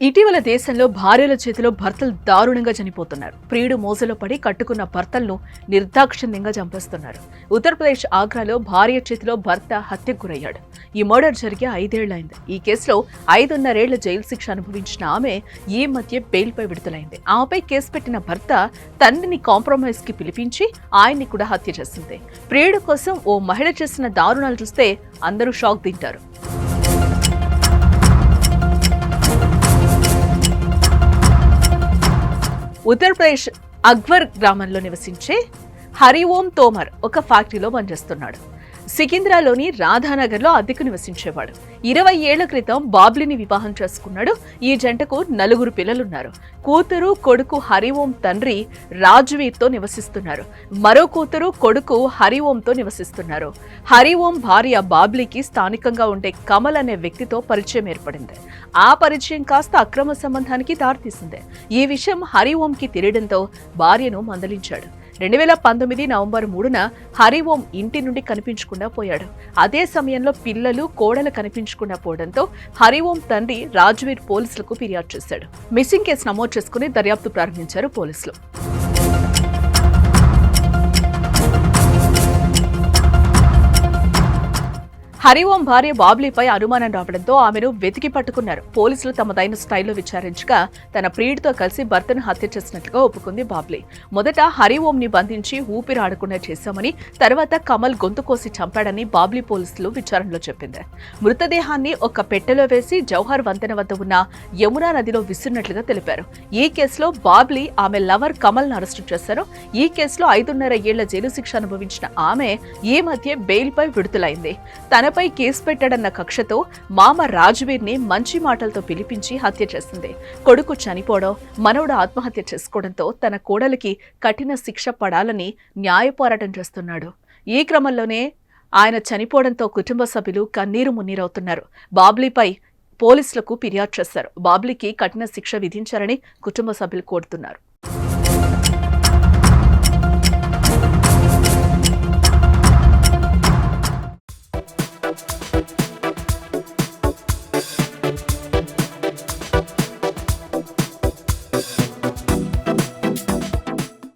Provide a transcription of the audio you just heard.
ఇటీవల దేశంలో భార్యల చేతిలో భర్తలు దారుణంగా చనిపోతున్నారు. ప్రియుడు మోసలో పడి కట్టుకున్న భర్తలను నిర్దాక్షిణ్యంగా చంపేస్తున్నారు. ఉత్తరప్రదేశ్ ఆగ్రాలో భార్య చేతిలో భర్త హత్యకు గురయ్యాడు. ఈ మర్డర్ జరిగి ఐదేళ్ళైంది. ఈ కేసులో ఐదున్నరేళ్ళ జైలు శిక్ష అనుభవించిన ఆమె ఈ మధ్య బెయిల్పై విడుదలైంది. ఆమెపై కేసు పెట్టిన భర్త తండ్రిని కాంప్రమైజ్కి పిలిపించి ఆయన్ని కూడా హత్య చేసింది. ప్రియుడు కోసం ఓ మహిళ చేసిన దారుణాలు చూస్తే అందరూ షాక్ తింటారు. ఉత్తరప్రదేశ్ అక్బర్ గ్రామంలో నివసించే హరి ఓం తోమర్ ఒక ఫ్యాక్టరీలో పనిచేస్తున్నాడు. సికింద్రాలోని రాధానగర్లో అద్దెకు నివసించేవాడు. ఇరవై ఏళ్ళ క్రితం బాబ్లిని వివాహం చేసుకున్నాడు. ఈ జంటకు నలుగురు పిల్లలున్నారు. కూతురు కొడుకు హరి ఓం తండ్రి రాజ్వీర్తో నివసిస్తున్నారు. మరో కూతురు కొడుకు హరిఓంతో నివసిస్తున్నారు. హరి ఓం భార్య బాబ్లీకి స్థానికంగా ఉండే కమల్ అనే వ్యక్తితో పరిచయం ఏర్పడింది. ఆ పరిచయం కాస్త అక్రమ సంబంధానికి దారితీసింది. ఈ విషయం హరిఓంకి తెలియడంతో భార్యను మందలించాడు. రెండు వేల పంతొమ్మిది నవంబర్ మూడున హరి ఓం ఇంటి నుండి కనిపించకుండా పోయాడు. అదే సమయంలో పిల్లలు కోడలు కనిపించకుండా పోవడంతో హరి ఓం తండ్రి రాజ్వీర్ పోలీసులకు ఫిర్యాదు చేశాడు. మిస్సింగ్ కేసు నమోదు చేసుకుని దర్యాప్తు ప్రారంభించారు పోలీసులు. హరి ఓం భార్య బాబ్లీపై అనుమానం రావడంతో ఆమెను వెతికి పట్టుకున్నారు. పోలీసులు తమదైన స్టైల్లో విచారించగా తన ప్రియుడితో కలిసి భర్తను హత్య చేసినట్లుగా ఒప్పుకుంది బాబ్లీ. మొదట హరి ఓంని బంధించి ఊపిరి ఆడకుండా చేశామని తర్వాత కమల్ గొంతు కోసి చంపాడని బాబ్లీ పోలీసులు విచారణలో చెప్పింది. మృతదేహాన్ని ఒక పెట్టెలో వేసి జవహర్ వంతెన వద్ద ఉన్న యమునా నదిలో విసిరినట్లుగా తెలిపారు. ఈ కేసులో బాబ్లీ ఆమె లవర్ కమల్ను అరెస్టు చేశారు. ఈ కేసులో ఐదున్నర ఏళ్ళ జైలు శిక్ష అనుభవించిన ఆమె ఈ మధ్య బెయిల్పై విడుదలైంది. తన తనపై కేసు పెట్టాడన్న కక్షతో మామ రాజ్వీర్ని మంచి మాటలతో పిలిపించి హత్య చేసింది. కొడుకు చనిపోవడం మనవడు ఆత్మహత్య చేసుకోవడంతో తన కోడలికి కఠిన శిక్ష పడాలని న్యాయ పోరాటం చేస్తున్నాడు. ఈ క్రమంలోనే ఆయన చనిపోవడంతో కుటుంబ సభ్యులు కన్నీరు మున్నీరవుతున్నారు. బాబ్లీపై పోలీసులకు ఫిర్యాదు చేశారు. బాబ్లీకి కఠిన శిక్ష విధించారని కుటుంబ సభ్యులు కోరుతున్నారు.